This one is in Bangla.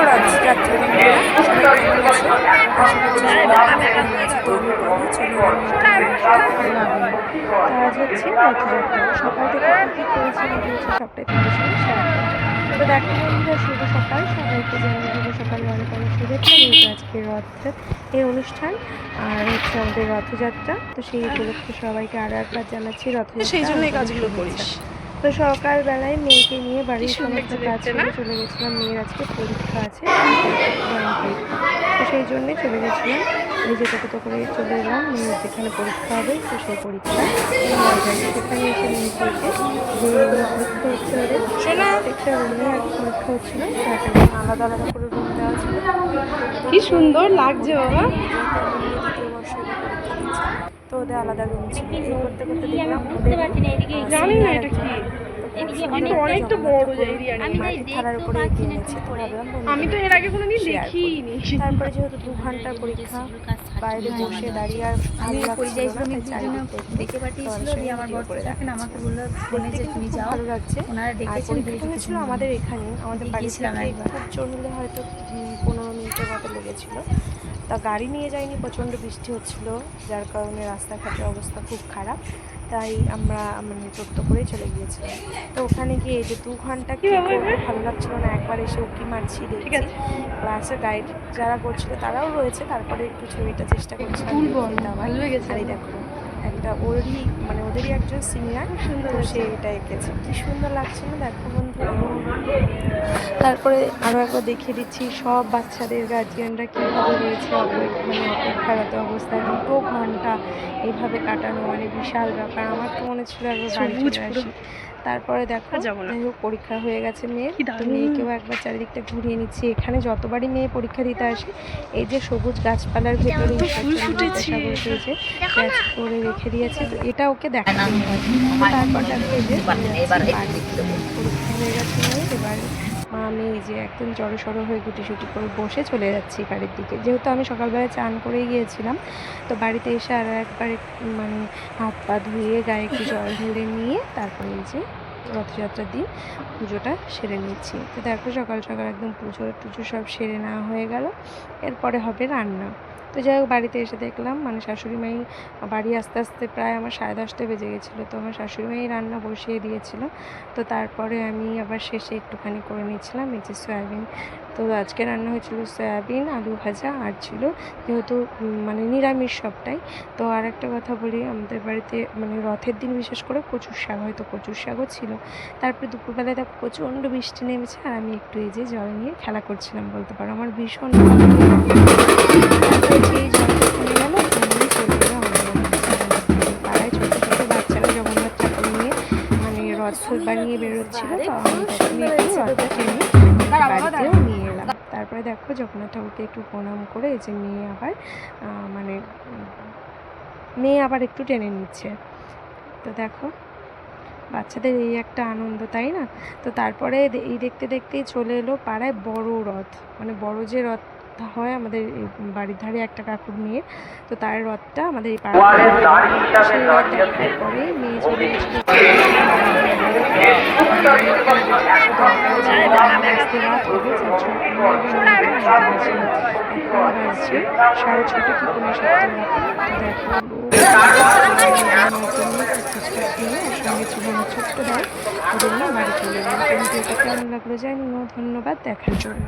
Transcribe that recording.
রথযাত্রা সকাল থেকে সবটাই তো সকাল সবাইকে সকাল রথ এই অনুষ্ঠান আর হচ্ছে আমাদের রথযাত্রা তো সেই উপলক্ষে সবাইকে আরও একবার জানাচ্ছি রথযাত্রা সেই জন্য এই কাজগুলো। করিস তো সকালবেলায় মেয়েকে নিয়ে বাড়ির সমস্ত কাজ? করে চলে গেছিলাম। মেয়ের আজকে পরীক্ষা আছে তো সেই জন্যে চলে গেছিলাম। নিজে টোটো করে চলে এলাম। মেয়ের যেখানে পরীক্ষা হবে তো সেই পরীক্ষা। সেখানে এসে মেয়েকে যে পরীক্ষা হচ্ছে ওদের প্রত্যেকটা রুমে আর পরীক্ষা হচ্ছিল আলাদা আলাদা করে রুম দেওয়া ছিল কি সুন্দর লাগছে বাবা। তো ওদের আলাদা রুম ছিল। এই করতে করতে দেখলাম ওদের জানি না এটা কি। বড় উপরে এগিয়ে আমি তো এর আগে কোনোদিন দেখিনি। তারপরে যেহেতু দু ঘণ্টার পরীক্ষা বাইরে বসে দাঁড়িয়ে আর ভালো লাগছিল না, তাই পাঠিয়েছিল দিয়ে আমার সঙ্গে করে তখন আমাকে বলল ফোনে যে তুমি যাও। ভালো লাগছে। ওনারা ডেকেছেন আমাদের এখানে আমাদের বাড়ি জোর হলে হয়তো পনেরো মিনিটের মতো লেগেছিল। তা গাড়ি নিয়ে যাইনি প্রচণ্ড বৃষ্টি হচ্ছিল যার কারণে রাস্তাঘাটের অবস্থা খুব খারাপ। তাই আমরা মানে টোটো করেই চলে গিয়েছিলাম। তো ওখানে গিয়ে এই যে দু ঘণ্টা কি ভালো লাগছিল না একবার এসে উকি মারছি দেখছি। ক্লাসে গাইড যারা করছিল তারাও রয়েছে তারপরে একটু ছবিটা চেষ্টা করছিলাম আর এই দেখো একটা ওরই মানে ওদেরই একজন সিনিয়র সুন্দর তো সে এটা এঁকেছে। কি সুন্দর লাগছে না? দেখো বন্ধু তারপরে আরও একবার দেখিয়ে দিচ্ছি সব বাচ্চাদের গার্জিয়ানরা কীভাবে রয়েছে মানে অপেক্ষারত অবস্থায় দুটো ঘণ্টা এইভাবে কাটানো মানে বিশাল ব্যাপার। আমার তো মনে ছিল একবার বাড়ি চলে আসি। তারপরে দেখো যাই হোক পরীক্ষা হয়ে গেছে মেয়ের। তো মেয়েকেও একবার চারিদিকটা ঘুরিয়ে নিচ্ছি। এখানে যতবারই মেয়ে পরীক্ষা দিতে আসে এই যে সবুজ গাছপালার ভেতরে ক্যাচ করে রেখে দিয়েছে। তো এটা ওকে দেখানো হয় তারপর দেখো এই যে পরীক্ষা হয়ে গেছে মেয়ের। এবার মা, আমি এই যে একদম জড়ো হয়ে গুটি সুটি করে বসে চলে যাচ্ছি বাড়ির দিকে। যেহেতু আমি সকালবেলা চান করে গিয়েছিলাম, তো বাড়িতে এসে আর একবার মানে হাত পা ধুয়ে গায়ে একটু জল ঢেলে নিয়ে তারপরে এই যে রথযাত্রার দিন পুজোটা সেরে নিচ্ছি। তো দেখো সকাল সকাল একদম পুজো টুজো সব সেরে নেওয়া হয়ে গেল। এরপরে হবে রান্না। তো যাই হোক, বাড়িতে এসে দেখলাম মানে শাশুড়ি মাই বাড়ি আস্তে আস্তে প্রায় আমার সাড়ে দশটা বেজে গেছিল, তো আমার শাশুড়ি মাই রান্না বসিয়ে দিয়েছিল। তো তারপরে আমি আবার শেষে একটুখানি করে নিয়েছিলাম, এই যে সয়াবিন। তো আজকে রান্না হয়েছিল সয়াবিন, আলু ভাজা আর ছিল যেহেতু মানে নিরামিষ সবটাই। তো আর একটা কথা বলি, আমাদের বাড়িতে মানে রথের দিন বিশেষ করে কচুর শাক হয়তো কচুর শাকও ছিল। তারপরে দুপুরবেলায় দেখো প্রচণ্ড বৃষ্টি নেমেছে আর আমি একটু এই যে জল নিয়ে খেলা করছিলাম, বলতে পারো। আমার ভীষণ চলে পাড়ায় ছোটো বাচ্চারা জগন্নাথ ঠাকুর নিয়ে মানে রথ নিয়ে এলাম তারপরে দেখো জগন্নাথ ঠাকুরকে একটু প্রণাম করে যে মেয়ে আবার মানে মেয়ে আবার একটু টেনে নিচ্ছে তো দেখো বাচ্চাদের এই একটা আনন্দ, তাই না? তো তারপরে এই দেখতে দেখতেই চলে এলো পাড়ায় বড় রথ। মানে বড় যে রথ হয় আমাদের বাড়ির ধারে একটা কাকুর মেয়ে তো তার রথটা আমাদের এই সেই রথ দেখার পরে মেয়ে চলে সাড়ে ছটা কি কোনো সাতটা সঙ্গে ছিল আমার ছোট্ট ভাই ওদের নিয়ে বাড়ি চলে গেলাম কেমন লাগল জানি ধন্যবাদ দেখার জন্য।